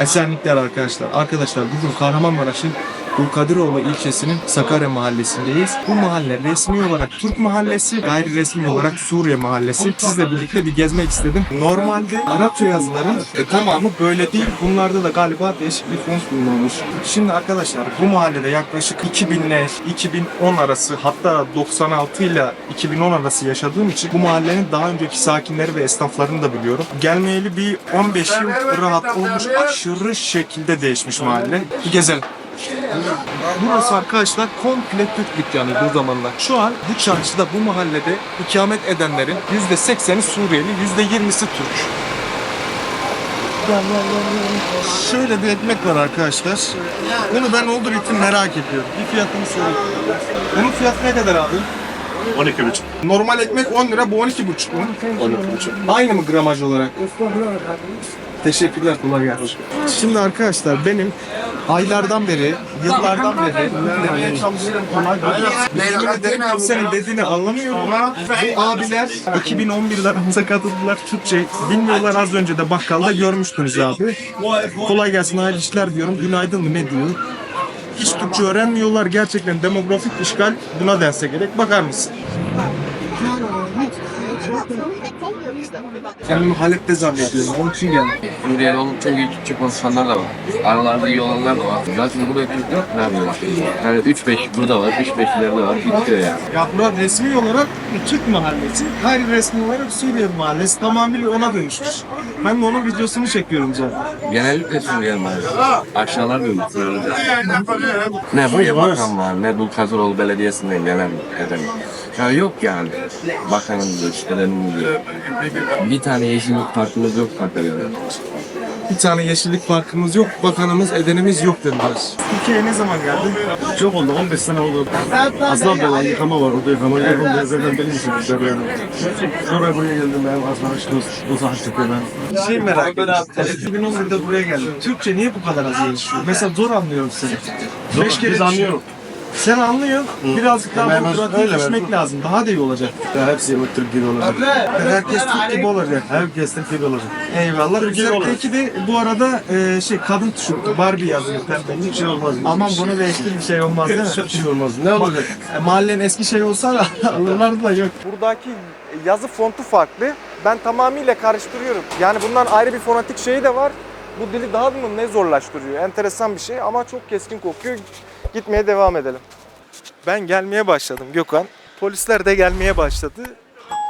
Esenlikler arkadaşlar. Arkadaşlar bugün Kahramanmaraş'ın Dulkadiroğlu ilçesinin Sakarya mahallesindeyiz. Bu mahalle resmi olarak Türk mahallesi, gayri resmi olarak Suriye mahallesi. Sizle birlikte bir gezmek istedim. Normalde Arapça yazıların e, tamamı böyle değil. Bunlarda da galiba değişik bir font bulunmuş. Şimdi arkadaşlar bu mahallede yaklaşık 2000 ile 2010 arası hatta 96 ile 2010 arası yaşadığım için bu mahallenin daha önceki sakinleri ve esnaflarını da biliyorum. Gelmeyeli bir 15 yıl rahat olmuş. Aşırı şekilde değişmiş mahalle. Bir gezelim. Burası arkadaşlar komple Türk dükkanı bu zamanlar. Şu an bu çarşıda bu mahallede ikamet edenlerin %80'i Suriyeli, %20'si Türk. Şöyle bir ekmek var arkadaşlar. Bunu ben olur için merak ediyorum. Bir fiyatını söyleyeyim. Bunun fiyatı ne kadar abi? 12,5. Normal ekmek 10 lira, bu 12,5 mu? 12,5. Aynı mı gramaj olarak? Teşekkürler, kolay gelsin. Şimdi arkadaşlar benim aylardan beri, yıllardan beri demeye çalıştığım kolay ederim kimsenin dediğini anlamıyorum. Bu abiler 2011'de aramıza katıldılar. Türkçe bilmiyorlar az önce de bakkalda görmüştünüz abi. Kolay gelsin hayırlı işler diyorum. Günaydın mı ne diyor? Hiç Türkçe öğrenmiyorlar. Gerçekten demografik işgal buna dense gerek. Bakar mısın? Kendimi Halep'te zannediyorum. Onun için geldim. Suriye'de olup çok iyi Türkçe konuşanlar da var. Aralarda iyi olanlar da var. Zaten burada Türk yok. Ne yapıyorlar? Yani 3-5 burada var, 3-5'lerde var. Bitiyor yani. Ya burada resmi olarak Türk mahallesi, gayri resmi olarak Suriye mahallesi tamamıyla ona dönüşmüş. Ben de onun videosunu çekiyorum zaten. Genellikle Suriye maalesef. Aşağılar böyle. Ne yapıyor bakan var, ne Dulkaziroğlu Belediyesi'nden gelen eden. Ya yok yani. Bakanımız, işlerimizdir. Bir tane yeşillik parkımız yok Sakarya'da. Bir tane yeşillik parkımız yok, bakanımız, edenimiz yok dediler. Türkiye'ye ne zaman geldin? Çok oldu, 15 sene oldu. Aslan Bey'le yıkama var, orada yıkama. Yakın benzerden benim için bizler yani. Sonra buraya geldim ben, Aslan Aşkıs, Dosa Haçlık'ta ben. Şey merak ettim. 2011'de buraya geldim. Türkçe niye bu kadar az gelişiyor? Mesela zor anlıyorum seni. Beş kere Biz anlıyoruz. Sen anlıyorsun. Birazcık daha bu mi? düşmek lazım. Daha da iyi olacak. Ya hepsi yemek Türk gibi olacak. Herkes Türk gibi olacak. Herkes Türk gibi olacak. Eyvallah. Peki de bu arada e, şey kadın tişörtü Barbie yazıyor pembe. Hiç şey olmaz. Aman bunu değiştir bir şey olmaz değil mi? Hiçbir şey olmaz. Ne olacak? E, Mahallenin eski şey olsa da alırlardı da yok. Buradaki yazı fontu farklı. Ben tamamıyla karıştırıyorum. Yani bundan ayrı bir fonetik şeyi de var. Bu dili daha mı ne zorlaştırıyor? Enteresan bir şey ama çok keskin kokuyor. Gitmeye devam edelim. Ben gelmeye başladım Gökhan. Polisler de gelmeye başladı.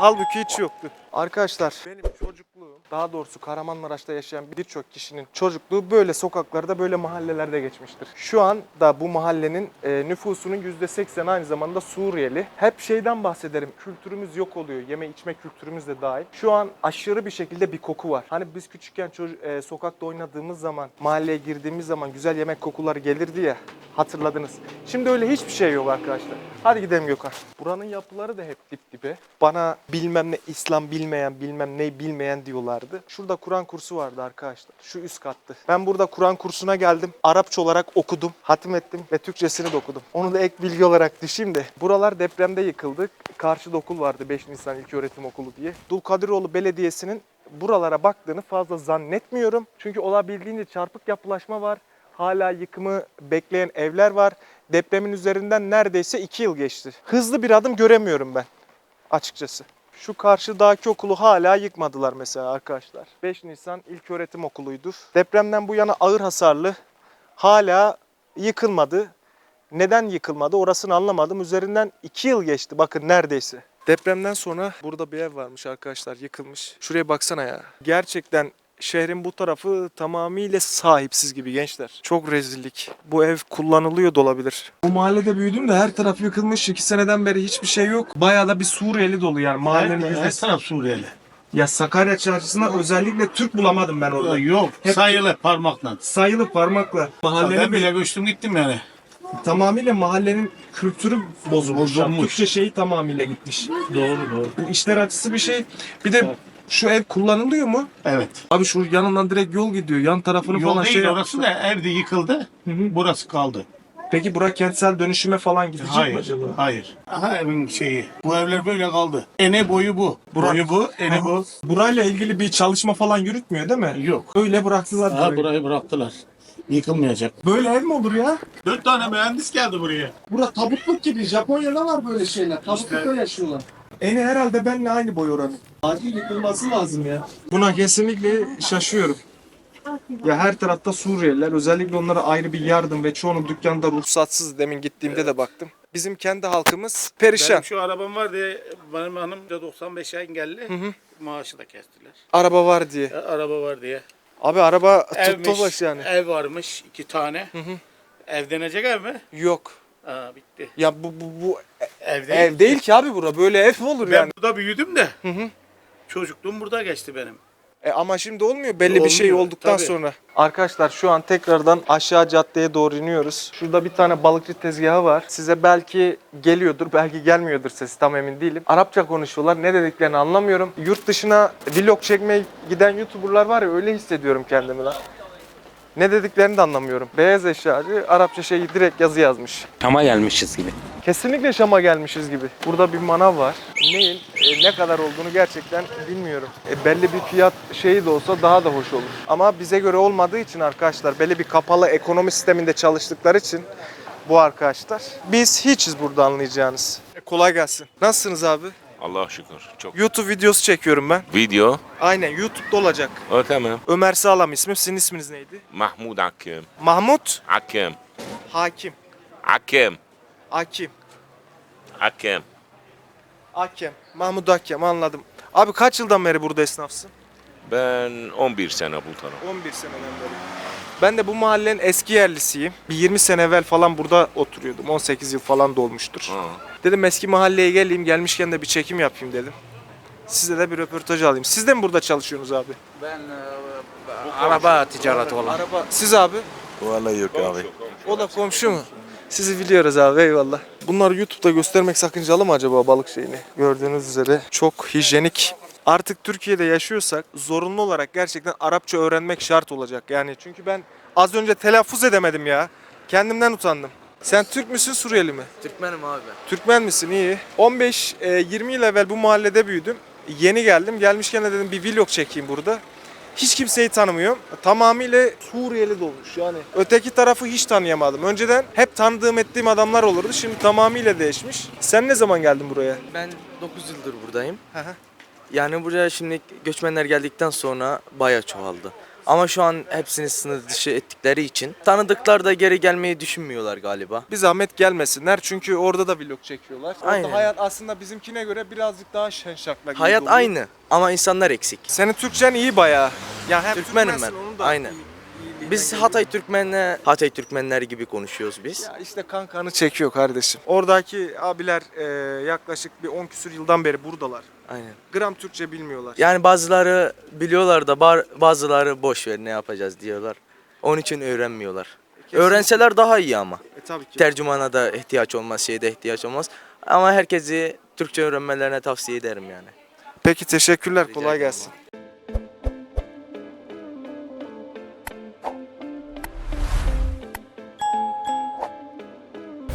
Halbuki hiç yoktu. Arkadaşlar benim çocukluğum, daha doğrusu Kahramanmaraş'ta yaşayan birçok kişinin çocukluğu böyle sokaklarda, böyle mahallelerde geçmiştir. Şu an da bu mahallenin e, nüfusunun %80 aynı zamanda Suriyeli. Hep şeyden bahsederim, kültürümüz yok oluyor, yeme içme kültürümüz de dahil. Şu an aşırı bir şekilde bir koku var. Hani biz küçükken çocuk, e, sokakta oynadığımız zaman, mahalleye girdiğimiz zaman güzel yemek kokuları gelirdi ya, hatırladınız. Şimdi öyle hiçbir şey yok arkadaşlar. Hadi gidelim Gökhan. Buranın yapıları da hep dip dibe. Bana bilmem ne İslam bilmeyen, bilmem ne bilmeyen diyorlardı. Şurada Kur'an kursu vardı arkadaşlar. Şu üst kattı. Ben burada Kur'an kursuna geldim. Arapça olarak okudum, hatim ettim ve Türkçesini de okudum. Onu da ek bilgi olarak düşeyim de. Buralar depremde yıkıldı. Karşıda okul vardı 5 Nisan İlköğretim Okulu diye. Dulkadiroğlu Belediyesi'nin buralara baktığını fazla zannetmiyorum. Çünkü olabildiğince çarpık yapılaşma var. Hala yıkımı bekleyen evler var. Depremin üzerinden neredeyse 2 yıl geçti. Hızlı bir adım göremiyorum ben açıkçası. Şu karşıdaki okulu hala yıkmadılar mesela arkadaşlar. 5 Nisan İlköğretim Okulu'ydu. Depremden bu yana ağır hasarlı. Hala yıkılmadı. Neden yıkılmadı orasını anlamadım. Üzerinden 2 yıl geçti bakın neredeyse. Depremden sonra burada bir ev varmış arkadaşlar yıkılmış. Şuraya baksana ya. Gerçekten şehrin bu tarafı tamamıyla sahipsiz gibi gençler. Çok rezillik. Bu ev kullanılıyor da olabilir. Bu mahallede büyüdüm de her taraf yıkılmış. 2 seneden beri hiçbir şey yok. Bayağı da bir Suriyeli dolu yani mahallenin Her yüzdesi. taraf Suriyeli. Ya Sakarya çarşısında özellikle Türk bulamadım ben orada. Yok, Hep- sayılı parmakla. Sayılı parmakla. Mahallenin Ben bile göçtüm gittim yani. tamamıyla mahallenin kültürü bozulmuş. Bozulmuş. Türkçe şeyi tamamıyla gitmiş. Doğru doğru. Bu işler acısı bir şey. Bir de şu ev kullanılıyor mu? Evet. Abi şu yanından direkt yol gidiyor. Yan tarafını Yol falan değil şey orası da evde yıkıldı. Hı hı. Burası kaldı. Peki bura kentsel dönüşüme falan gidecek mi Hayır, acaba? hayır. Aha evin şeyi. Bu evler böyle kaldı. Ene boyu bu. Burak- Boyu bu, ene bu. Burayla ilgili bir çalışma falan yürütmüyor değil mi? Yok. Öyle bıraktılar Aha burayı. burayı bıraktılar. Yıkılmayacak. Böyle ev mi olur ya? Dört tane mühendis geldi buraya. Bura tabutluk gibi. Japonya'da var böyle şeyler. Tabutlukta yaşıyorlar. Eni herhalde benimle aynı boy oranı. Acil yıkılması lazım ya. Buna kesinlikle şaşıyorum. Ya her tarafta Suriyeliler. Özellikle onlara ayrı bir yardım ve çoğunun dükkanda ruhsatsız. Demin gittiğimde de baktım. Bizim kendi halkımız perişan. Benim şu arabam var diye benim hanım da 95 engelli. Maaşı da kestiler. Araba var diye. E, araba var diye. Abi araba Evmiş, tuttobaş yani. Ev varmış iki tane. Ev denecek ev mi? Yok. Aa bitti. Ya bu bu bu Ev ev değil ki abi bura. Böyle ev mi olur Ben yani? burada büyüdüm de. Çocukluğum burada geçti benim. E ama şimdi olmuyor belli bir şey Olmuyor, olduktan tabii. sonra. Arkadaşlar şu an tekrardan aşağı caddeye doğru iniyoruz. Şurada bir tane balıkçı tezgahı var. Size belki geliyordur, belki gelmiyordur sesi tam emin değilim. Arapça konuşuyorlar. Ne dediklerini anlamıyorum. Yurt dışına vlog çekmeye giden YouTuber'lar var ya öyle hissediyorum kendimi lan. Ne dediklerini de anlamıyorum. Beyaz eşyacı Arapça şeyi direkt yazı yazmış. Şam'a gelmişiz gibi. Kesinlikle Şam'a gelmişiz gibi. Burada bir manav var. Neyin e, ne kadar olduğunu gerçekten bilmiyorum. E, belli bir fiyat şeyi de olsa daha da hoş olur. Ama bize göre olmadığı için arkadaşlar belli bir kapalı ekonomi sisteminde çalıştıkları için bu arkadaşlar. Biz hiçiz burada anlayacağınız. E, kolay gelsin. Nasılsınız abi? Allah şükür. Çok. YouTube videosu çekiyorum ben. Video. Aynen YouTube'da olacak. O tamam. Ömer Sağlam ismim. Sizin isminiz neydi? Mahmud Hakim. Mahmut Hakim. Hakim. Hakim. Hakim. Hakim. Hakem. Mahmut Hakem anladım. Abi kaç yıldan beri burada esnafsın? Ben 11 sene bu taraf. 11 seneden beri. Ben de bu mahallenin eski yerlisiyim. Bir 20 sene evvel falan burada oturuyordum. 18 yıl falan dolmuştur. Ha. Dedim eski mahalleye geleyim, gelmişken de bir çekim yapayım dedim. Size de bir röportaj alayım. Siz de mi burada çalışıyorsunuz abi? Ben araba ticareti olan. Araba. Siz abi? Vallahi yok abi. O da komşu mu? Sizi biliyoruz abi eyvallah. Bunları YouTube'da göstermek sakıncalı mı acaba balık şeyini? Gördüğünüz üzere çok hijyenik. Artık Türkiye'de yaşıyorsak zorunlu olarak gerçekten Arapça öğrenmek şart olacak. Yani çünkü ben az önce telaffuz edemedim ya. Kendimden utandım. Sen Türk müsün Suriyeli mi? Türkmenim abi. Türkmen misin? İyi. 15-20 yıl evvel bu mahallede büyüdüm. Yeni geldim. Gelmişken de dedim bir vlog çekeyim burada. Hiç kimseyi tanımıyorum. Tamamıyla Suriyeli dolmuş yani. Öteki tarafı hiç tanıyamadım. Önceden hep tanıdığım ettiğim adamlar olurdu. Şimdi tamamıyla değişmiş. Sen ne zaman geldin buraya? Ben 9 yıldır buradayım. Hı hı. Yani buraya şimdi göçmenler geldikten sonra bayağı çoğaldı. Ama şu an hepsini sınır dışı ettikleri için tanıdıklar da geri gelmeyi düşünmüyorlar galiba. Bir zahmet gelmesinler çünkü orada da vlog çekiyorlar. Orada Aynen. hayat aslında bizimkine göre birazcık daha şen şakrak gibi Hayat oluyor. aynı ama insanlar eksik. Senin Türkçen iyi bayağı. Ya hem Türkmenim Türkmensin, ben. onu da Aynen. iyi- Biz. Hatay Türkmenle Hatay Türkmenler gibi konuşuyoruz biz. Ya işte kan kanı çekiyor kardeşim. Oradaki abiler e, yaklaşık bir 10 küsür yıldan beri buradalar. Aynen. Gram Türkçe bilmiyorlar. Yani bazıları biliyorlar da bar- bazıları boş ver ne yapacağız diyorlar. Onun için öğrenmiyorlar. Öğrenseler daha iyi ama. E, tabii ki. Tercümana da ihtiyaç olmaz, şeyde ihtiyaç olmaz. Ama herkesi Türkçe öğrenmelerine tavsiye ederim yani. Peki teşekkürler. Rica Kolay ederim gelsin.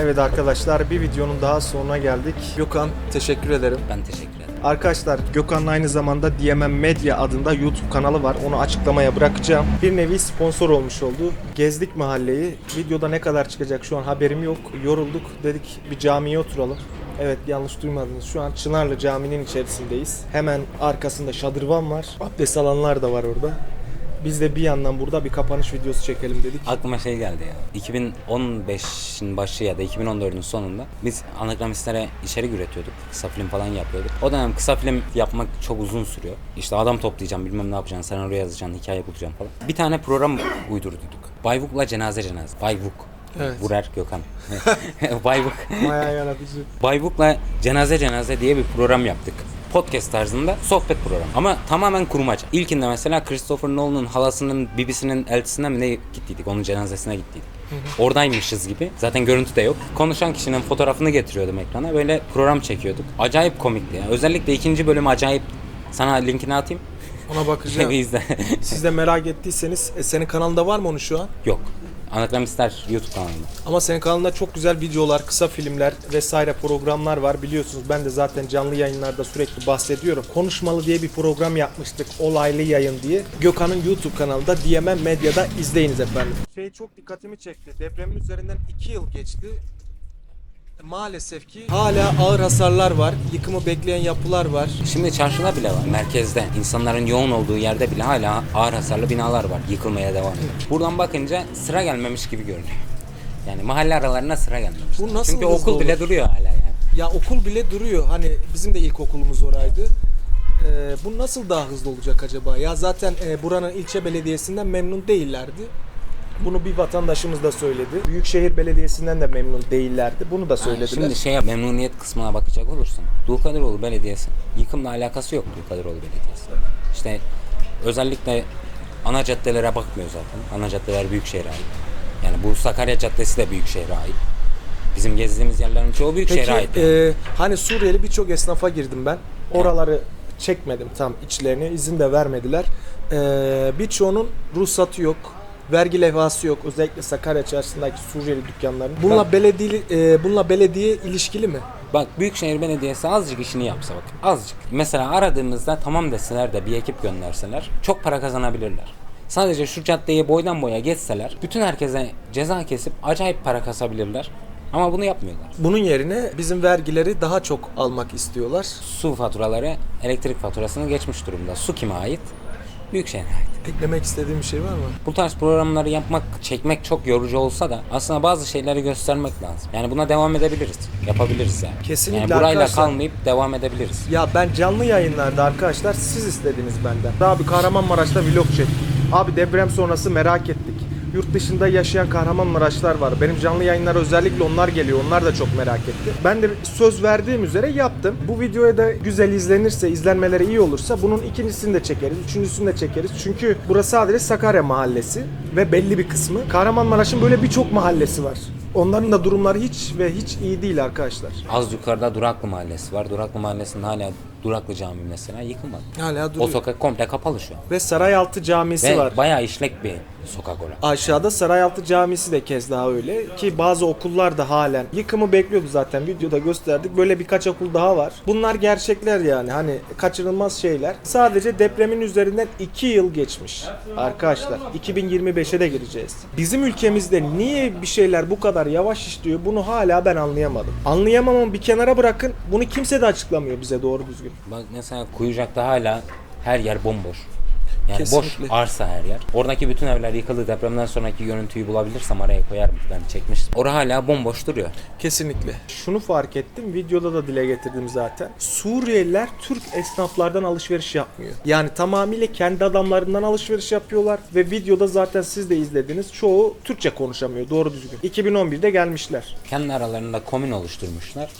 Evet arkadaşlar bir videonun daha sonuna geldik. Gökhan teşekkür ederim. Ben teşekkür ederim. Arkadaşlar Gökhan'ın aynı zamanda DMM Medya adında YouTube kanalı var. Onu açıklamaya bırakacağım. Bir nevi sponsor olmuş oldu. Gezdik mahalleyi. Videoda ne kadar çıkacak şu an haberim yok. Yorulduk. Dedik bir camiye oturalım. Evet yanlış duymadınız. Şu an Çınarlı Camii'nin içerisindeyiz. Hemen arkasında şadırvan var. Abdest alanlar da var orada. Biz de bir yandan burada bir kapanış videosu çekelim dedik. Aklıma şey geldi ya. 2015'in başı ya da 2014'ün sonunda biz anagramistlara içerik üretiyorduk. Kısa film falan yapıyorduk. O dönem kısa film yapmak çok uzun sürüyor. İşte adam toplayacağım, bilmem ne yapacaksın, senaryo yazacaksın, hikaye bulacaksın falan. Bir tane program uydurduk. Bayvuk'la cenaze cenaze. Bayvuk. Evet. Burer Gökhan. Bayvuk. Bayağı yaratıcı. Cenaze cenaze diye bir program yaptık. Podcast tarzında sohbet programı. Ama tamamen kurmaca. İlkinde mesela Christopher Nolan'ın halasının bibisinin eltisine mi ne gittiydik? Onun cenazesine gittiydik. Oradaymışız gibi. Zaten görüntü de yok. Konuşan kişinin fotoğrafını getiriyordum ekrana. Böyle program çekiyorduk. Acayip komikti. Yani. Özellikle ikinci bölüm acayip. Sana linkini atayım. Ona bakacağım. İzle. Siz de merak ettiyseniz e, senin kanalında var mı onu şu an? yok. Anlatılan ister YouTube kanalında. Ama senin kanalında çok güzel videolar, kısa filmler vesaire programlar var biliyorsunuz. Ben de zaten canlı yayınlarda sürekli bahsediyorum. Konuşmalı diye bir program yapmıştık. Olaylı yayın diye. Gökhan'ın YouTube kanalında DMM Medya'da izleyiniz efendim. Şey çok dikkatimi çekti. Depremin üzerinden 2 yıl geçti. Maalesef ki hala ağır hasarlar var. Yıkımı bekleyen yapılar var. Şimdi çarşıda bile var. Merkezde. insanların yoğun olduğu yerde bile hala ağır hasarlı binalar var. Yıkılmaya devam ediyor. Buradan bakınca sıra gelmemiş gibi görünüyor. Yani mahalle aralarına sıra gelmemiş. Bu nasıl Çünkü hızlı okul bile olur? duruyor hala yani. Ya okul bile duruyor. Hani bizim de ilkokulumuz oraydı. Ee, bu nasıl daha hızlı olacak acaba? Ya zaten e, buranın ilçe belediyesinden memnun değillerdi. Bunu bir vatandaşımız da söyledi. Büyükşehir Belediyesi'nden de memnun değillerdi. Bunu da söylediler. şimdi şey memnuniyet kısmına bakacak olursan Dulkadiroğlu Belediyesi yıkımla alakası yok Dulkadiroğlu Belediyesi. İşte özellikle ana caddelere bakmıyor zaten. Ana caddeler Büyükşehir'e ait. Yani bu Sakarya Caddesi de Büyükşehir'e ait. Bizim gezdiğimiz yerlerin çoğu Büyükşehir'e Peki ait. e, hani Suriyeli birçok esnafa girdim ben. Oraları çekmedim tam içlerini. izin de vermediler. E, birçoğunun ruhsatı yok. Vergi levhası yok. Özellikle Sakarya çarşısındaki Suriyeli dükkanların. Bununla belediye e, bununla belediye ilişkili mi? Bak Büyükşehir Belediyesi azıcık işini yapsa bak. Azıcık. Mesela aradığımızda tamam deseler de bir ekip gönderseler çok para kazanabilirler. Sadece şu caddeyi boydan boya geçseler bütün herkese ceza kesip acayip para kasabilirler. Ama bunu yapmıyorlar. Bunun yerine bizim vergileri daha çok almak istiyorlar. Su faturaları elektrik faturasını geçmiş durumda. Su kime ait? Büyükşehir'e ait. Eklemek istediğim bir şey var mı? Bu tarz programları yapmak, çekmek çok yorucu olsa da aslında bazı şeyleri göstermek lazım. Yani buna devam edebiliriz. Yapabiliriz yani. Kesinlikle Yani burayla arkadaşlar. kalmayıp devam edebiliriz. Ya ben canlı yayınlarda arkadaşlar siz istediniz benden. Abi Kahramanmaraş'ta vlog çektik. Abi deprem sonrası merak ettik. Yurt dışında yaşayan Kahramanmaraşlar var. Benim canlı yayınlara özellikle onlar geliyor. Onlar da çok merak etti. Ben de söz verdiğim üzere yaptım. Bu videoya da güzel izlenirse, izlenmeleri iyi olursa bunun ikincisini de çekeriz, üçüncüsünü de çekeriz. Çünkü burası sadece Sakarya mahallesi ve belli bir kısmı. Kahramanmaraş'ın böyle birçok mahallesi var. Onların da durumları hiç ve hiç iyi değil arkadaşlar. Az yukarıda Duraklı Mahallesi var. Duraklı Mahallesi'nde hala Duraklı Cami mesela yıkılmadı. Hala O duruyor. sokak komple kapalı şu an. Ve Sarayaltı Camisi Ve var. bayağı işlek bir sokak orası. Aşağıda Sarayaltı Camisi de kez daha öyle ki bazı okullar da halen yıkımı bekliyordu zaten videoda gösterdik. Böyle birkaç okul daha var. Bunlar gerçekler yani hani kaçırılmaz şeyler. Sadece depremin üzerinden 2 yıl geçmiş arkadaşlar. 2025'e de gireceğiz. Bizim ülkemizde niye bir şeyler bu kadar yavaş işliyor bunu hala ben anlayamadım. Anlayamamamı bir kenara bırakın bunu kimse de açıklamıyor bize doğru düzgün. Bak mesela Kuyucak'ta hala her yer bomboş. Yani Kesinlikle. boş arsa her yer. Oradaki bütün evler yıkıldı. Depremden sonraki görüntüyü bulabilirsem araya koyarım. Ben çekmiştim. Orası hala bomboş duruyor. Kesinlikle. Şunu fark ettim, videoda da dile getirdim zaten. Suriyeliler Türk esnaflardan alışveriş yapmıyor. Yani tamamıyla kendi adamlarından alışveriş yapıyorlar ve videoda zaten siz de izlediniz. Çoğu Türkçe konuşamıyor doğru düzgün. 2011'de gelmişler. Kendi aralarında komün oluşturmuşlar.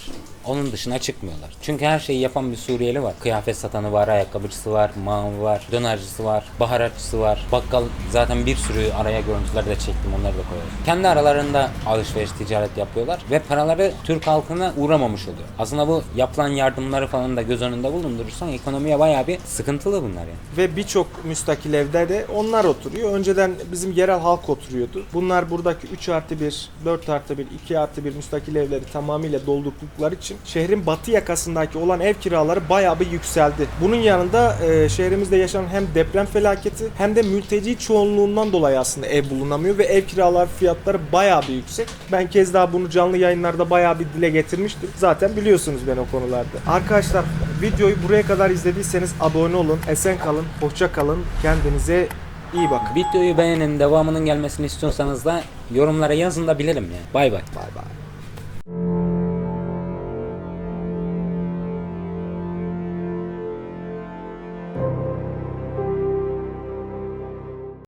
Onun dışına çıkmıyorlar. Çünkü her şeyi yapan bir Suriyeli var. Kıyafet satanı var, ayakkabıcısı var, mağavı var, dönercisi var, baharatçısı var. Bakkal zaten bir sürü araya görüntüler de çektim onları da koyarım. Kendi aralarında alışveriş ticaret yapıyorlar ve paraları Türk halkına uğramamış oluyor. Aslında bu yapılan yardımları falan da göz önünde bulundurursan ekonomiye bayağı bir sıkıntılı bunlar yani. Ve birçok müstakil evde de onlar oturuyor. Önceden bizim yerel halk oturuyordu. Bunlar buradaki 3 artı 1, 4 artı 1, 2 artı 1 müstakil evleri tamamıyla doldurdukları için şehrin batı yakasındaki olan ev kiraları bayağı bir yükseldi. Bunun yanında e, şehrimizde yaşanan hem deprem felaketi hem de mülteci çoğunluğundan dolayı aslında ev bulunamıyor ve ev kiralar fiyatları bayağı bir yüksek. Ben kez daha bunu canlı yayınlarda bayağı bir dile getirmiştim. Zaten biliyorsunuz ben o konularda. Arkadaşlar videoyu buraya kadar izlediyseniz abone olun, esen kalın, hoşça kalın, kendinize iyi bakın. Videoyu beğenin, devamının gelmesini istiyorsanız da yorumlara yazın da bilelim ya. Bay bay. Bay bay.